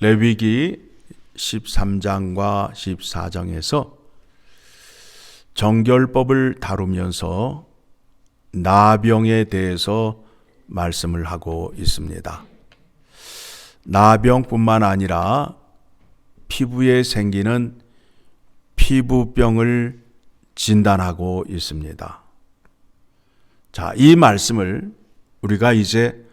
레위기 13장과 14장에서 정결법을 다루면서 나병에 대해서 말씀을 하고 있습니다. 나병뿐만 아니라 피부에 생기는 피부병을 진단하고 있습니다. 자, 이 말씀을 우리가 이제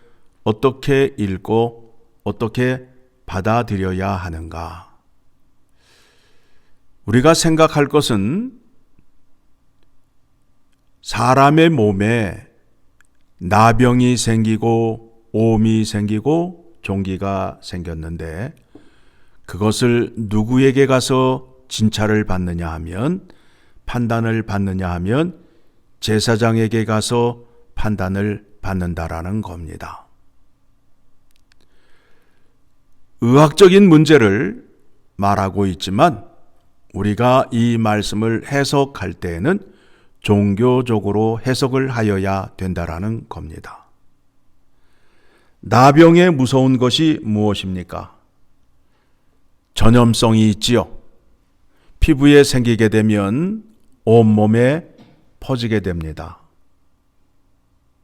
어떻게 읽고 어떻게 받아들여야 하는가? 우리가 생각할 것은 사람의 몸에 나병이 생기고 오미 생기고 종기가 생겼는데 그것을 누구에게 가서 진찰을 받느냐 하면 판단을 받느냐 하면 제사장에게 가서 판단을 받는다라는 겁니다. 의학적인 문제를 말하고 있지만 우리가 이 말씀을 해석할 때에는 종교적으로 해석을 하여야 된다라는 겁니다. 나병의 무서운 것이 무엇입니까? 전염성이 있지요. 피부에 생기게 되면 온몸에 퍼지게 됩니다.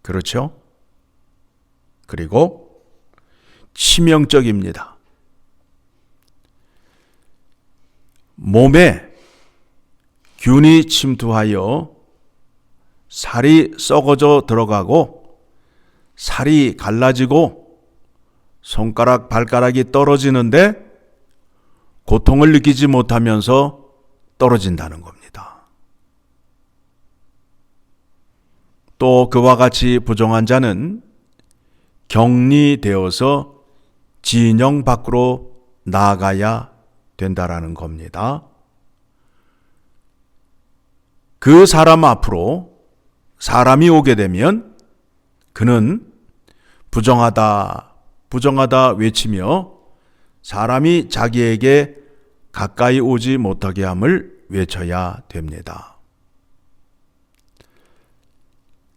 그렇죠? 그리고 치명적입니다. 몸에 균이 침투하여 살이 썩어져 들어가고 살이 갈라지고 손가락, 발가락이 떨어지는데 고통을 느끼지 못하면서 떨어진다는 겁니다. 또 그와 같이 부정한 자는 격리되어서 진영 밖으로 나가야 된다라는 겁니다. 그 사람 앞으로 사람이 오게 되면 그는 부정하다, 부정하다 외치며 사람이 자기에게 가까이 오지 못하게 함을 외쳐야 됩니다.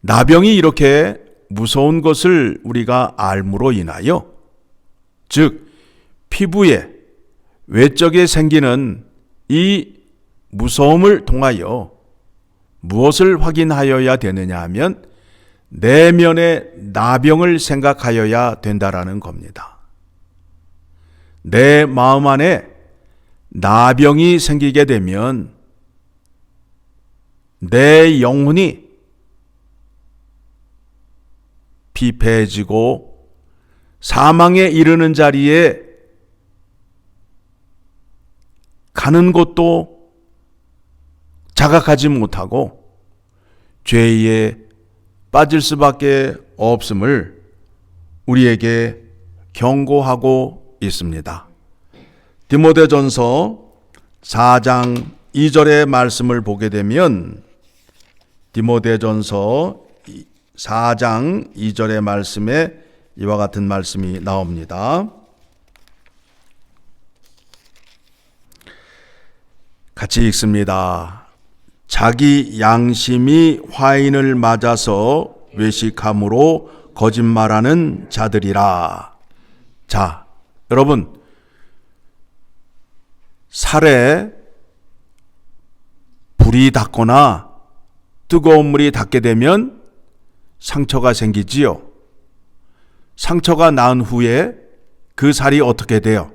나병이 이렇게 무서운 것을 우리가 알므로 인하여 즉 피부에 외적에 생기는 이 무서움을 통하여 무엇을 확인하여야 되느냐 하면 내면의 나병을 생각하여야 된다라는 겁니다. 내 마음 안에 나병이 생기게 되면 내 영혼이 피폐해지고 사망에 이르는 자리에 가는 것도 자각하지 못하고 죄에 빠질 수밖에 없음을 우리에게 경고하고 있습니다. 디모데전서 4장 2절의 말씀을 보게 되면 디모데전서 4장 2절의 말씀에 이와 같은 말씀이 나옵니다. 같이 읽습니다. 자기 양심이 화인을 맞아서 외식함으로 거짓말하는 자들이라. 자, 여러분, 살에 불이 닿거나 뜨거운 물이 닿게 되면 상처가 생기지요. 상처가 난 후에 그 살이 어떻게 돼요?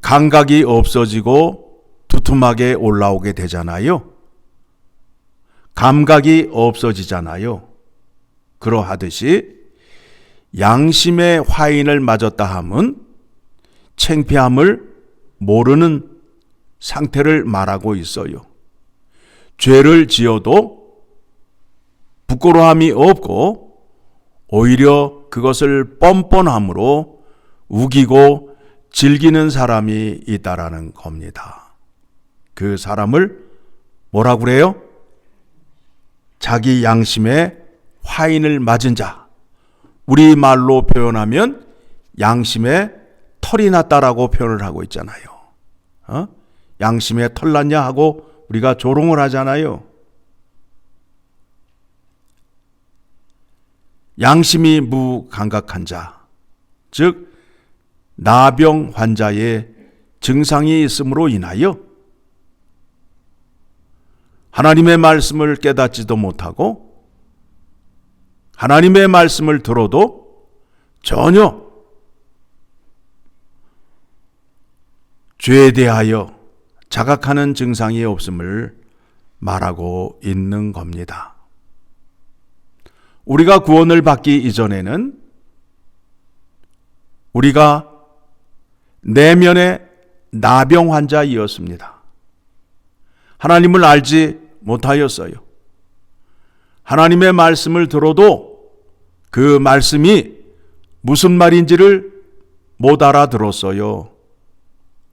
감각이 없어지고 두툼하게 올라오게 되잖아요. 감각이 없어지잖아요. 그러하듯이 양심의 화인을 맞았다 함은 챙피함을 모르는 상태를 말하고 있어요. 죄를 지어도 부끄러움이 없고 오히려 그것을 뻔뻔함으로 우기고 즐기는 사람이 있다라는 겁니다. 그 사람을 뭐라 그래요? 자기 양심에 화인을 맞은 자. 우리 말로 표현하면 양심에 털이 났다라고 표현을 하고 있잖아요. 어? 양심에 털 났냐 하고 우리가 조롱을 하잖아요. 양심이 무감각한 자. 즉 나병 환자의 증상이 있음으로 인하여 하나님의 말씀을 깨닫지도 못하고 하나님의 말씀을 들어도 전혀 죄에 대하여 자각하는 증상이 없음을 말하고 있는 겁니다. 우리가 구원을 받기 이전에는 우리가 내면의 나병 환자이었습니다. 하나님을 알지 못하였어요. 하나님의 말씀을 들어도 그 말씀이 무슨 말인지를 못 알아들었어요.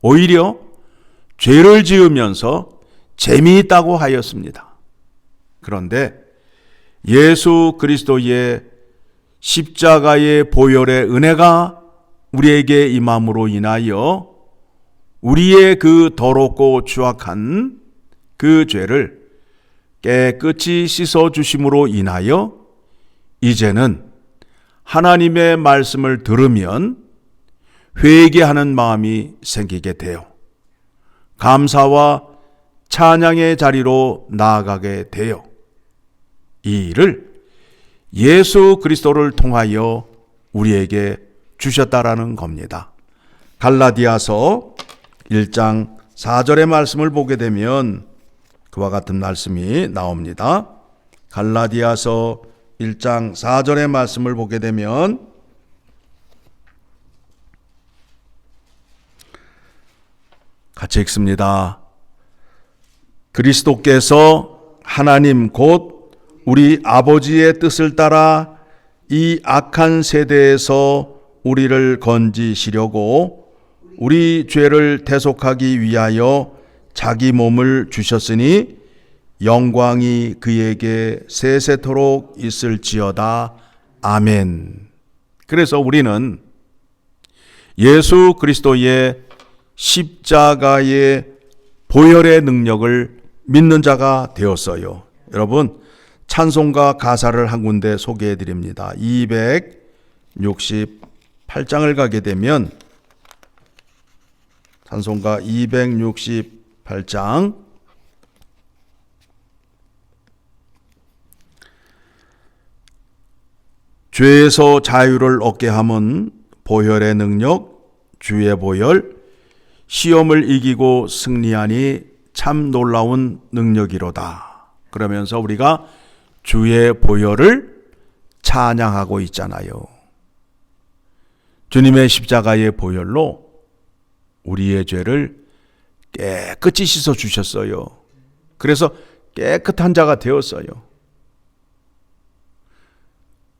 오히려 죄를 지으면서 재미있다고 하였습니다. 그런데 예수 그리스도의 십자가의 보혈의 은혜가 우리에게 임함으로 인하여 우리의 그 더럽고 추악한 그 죄를 깨끗이 씻어 주심으로 인하여 이제는 하나님의 말씀을 들으면 회개하는 마음이 생기게 되어 감사와 찬양의 자리로 나아가게 되어 이 일을 예수 그리스도를 통하여 우리에게 주셨다라는 겁니다. 갈라디아서 1장 4절의 말씀을 보게 되면 그와 같은 말씀이 나옵니다. 갈라디아서 1장 4절의 말씀을 보게 되면 같이 읽습니다. 그리스도께서 하나님 곧 우리 아버지의 뜻을 따라 이 악한 세대에서 우리를 건지시려고 우리 죄를 대속하기 위하여 자기 몸을 주셨으니 영광이 그에게 세세토록 있을지어다. 아멘. 그래서 우리는 예수 그리스도의 십자가의 보혈의 능력을 믿는 자가 되었어요. 여러분, 찬송가 가사를 한 군데 소개해 드립니다. 268장을 가게 되면 찬송가 268장 죄에서 자유를 얻게 함은 보혈의 능력, 주의 보혈, 시험을 이기고 승리하니 참 놀라운 능력이로다. 그러면서 우리가 주의 보혈을 찬양하고 있잖아요. 주님의 십자가의 보혈로 우리의 죄를 깨끗이 씻어 주셨어요. 그래서 깨끗한 자가 되었어요.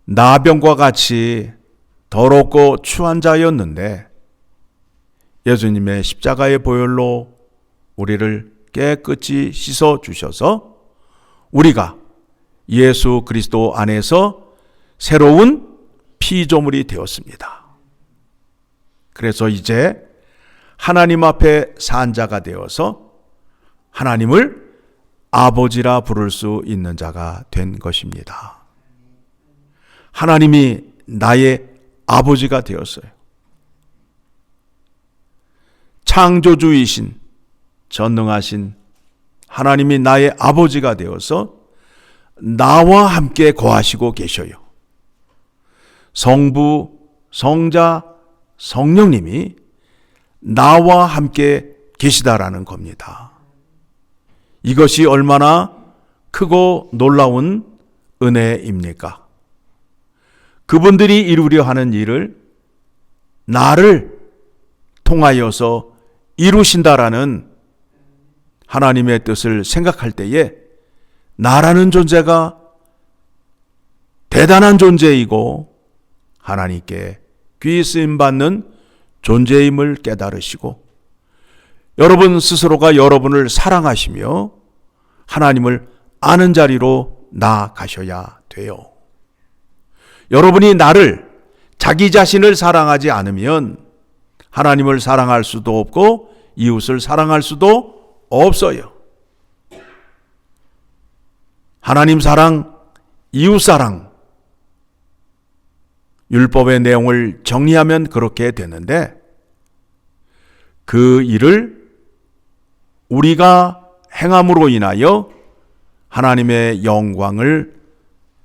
나병과 같이 더럽고 추한 자였는데 예수님의 십자가의 보혈로 우리를 깨끗이 씻어 주셔서 우리가 예수 그리스도 안에서 새로운 피조물이 되었습니다. 그래서 이제 하나님 앞에 산 자가 되어서 하나님을 아버지라 부를 수 있는 자가 된 것입니다. 하나님이 나의 아버지가 되었어요. 창조주이신 전능하신 하나님이 나의 아버지가 되어서 나와 함께 거하시고 계셔요. 성부, 성자, 성령님이 나와 함께 계시다라는 겁니다. 이것이 얼마나 크고 놀라운 은혜입니까? 그분들이 이루려 하는 일을 나를 통하여서 이루신다라는 하나님의 뜻을 생각할 때에 나라는 존재가 대단한 존재이고 하나님께 귀 쓰임 받는 존재임을 깨달으시고 여러분 스스로가 여러분을 사랑하시며 하나님을 아는 자리로 나아가셔야 돼요. 여러분이 나를 자기 자신을 사랑하지 않으면 하나님을 사랑할 수도 없고 이웃을 사랑할 수도 없어요. 하나님 사랑, 이웃 사랑, 율법의 내용을 정리하면 그렇게 되는데 그 일을 우리가 행함으로 인하여 하나님의 영광을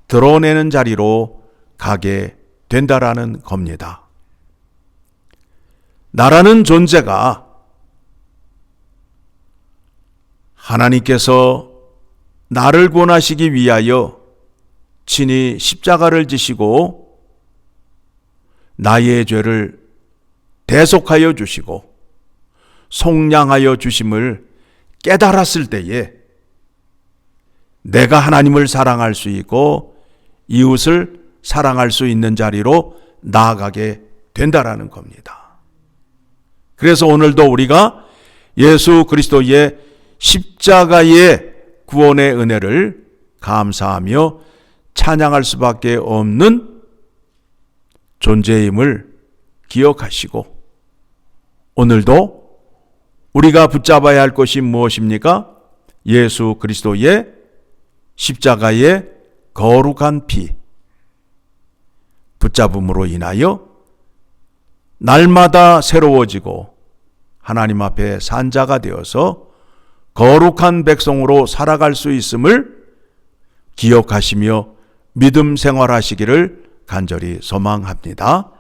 드러내는 자리로 가게 된다라는 겁니다. 나라는 존재가 하나님께서 나를 구원하시기 위하여 친히 십자가를 지시고 나의 죄를 대속하여 주시고 속량하여 주심을 깨달았을 때에 내가 하나님을 사랑할 수 있고 이웃을 사랑할 수 있는 자리로 나아가게 된다라는 겁니다. 그래서 오늘도 우리가 예수 그리스도의 십자가의 구원의 은혜를 감사하며 찬양할 수밖에 없는 존재임을 기억하시고 오늘도 우리가 붙잡아야 할 것이 무엇입니까? 예수 그리스도의 십자가의 거룩한 피 붙잡음으로 인하여 날마다 새로워지고 하나님 앞에 산자가 되어서 거룩한 백성으로 살아갈 수 있음을 기억하시며 믿음 생활하시기를 간절히 소망합니다.